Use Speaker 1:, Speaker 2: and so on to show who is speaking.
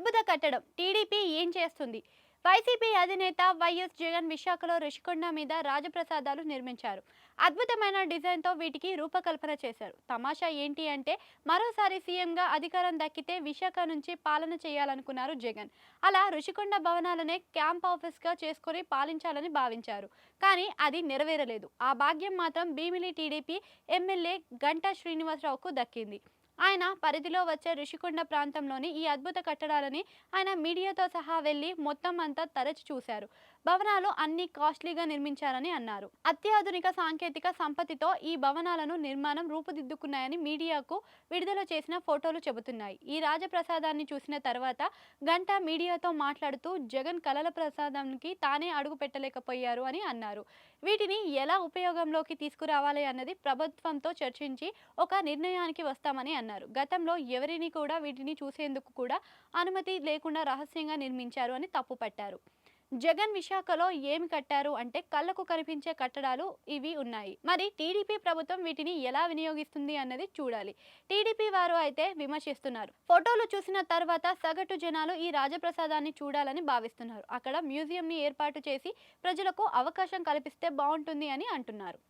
Speaker 1: అద్భుత కట్టడం. టీడీపీ ఏం చేస్తుంది? వైసీపీ అధినేత వైఎస్ జగన్ విశాఖలో రుషికొండ మీద రాజప్రసాదాలు నిర్మించారు. అద్భుతమైన డిజైన్తో వీటికి రూపకల్పన చేశారు. తమాషా ఏంటి అంటే మరోసారి సీఎంగా అధికారం దక్కితే విశాఖ నుంచి పాలన చేయాలనుకున్నారు జగన్. అలా రుషికొండ భవనాలనే క్యాంప్ ఆఫీస్గా చేసుకొని పాలించాలని భావించారు. కానీ అది నెరవేరలేదు. ఆ భాగ్యం మాత్రం భీమిలి టీడీపీ ఎమ్మెల్యే గంటా శ్రీనివాసరావుకు దక్కింది. ఆయన పరిధిలో వచ్చే ఋషికొండ ప్రాంతంలోని ఈ అద్భుత కట్టడాలని ఆయన మీడియాతో సహా వెళ్ళి మొత్తం అంతా తరచి చూశారు. భవనాలు అన్ని కాస్ట్లీగా నిర్మించారని అన్నారు. అత్యాధునిక సాంకేతిక సంపత్తితో ఈ భవనాలను నిర్మాణం రూపుదిద్దుకున్నాయని మీడియాకు విడుదల చేసిన ఫోటోలు చెబుతున్నాయి. ఈ రాజప్రసాదాన్ని చూసిన తర్వాత గంట మీడియాతో మాట్లాడుతూ జగన్ కలల ప్రసాదానికి తానే అడుగు పెట్టలేకపోయారు అని అన్నారు. వీటిని ఎలా ఉపయోగంలోకి తీసుకురావాలి అన్నది ప్రభుత్వంతో చర్చించి ఒక నిర్ణయానికి వస్తామని అన్నారు. అన్నారు గతంలో ఎవరిని కూడా వీటిని చూసేందుకు కూడా అనుమతి లేకుండా రహస్యంగా నిర్మించారు అని తప్పుపట్టారు జగన్ విశాఖలో ఏమి కట్టారు అంటే కళ్ళకు కనిపించే కట్టడాలు ఇవి ఉన్నాయి. మరి టీడీపీ ప్రభుత్వం వీటిని ఎలా వినియోగిస్తుంది అన్నది చూడాలి. టీడీపీ వారు అయితే విమర్శిస్తున్నారు. ఫోటోలు చూసిన తర్వాత సగటు జనాలు ఈ రాజప్రసాదాన్ని చూడాలని భావిస్తున్నారు. అక్కడ మ్యూజియంని ఏర్పాటు చేసి ప్రజలకు అవకాశం కల్పిస్తే బాగుంటుంది అని అంటున్నారు.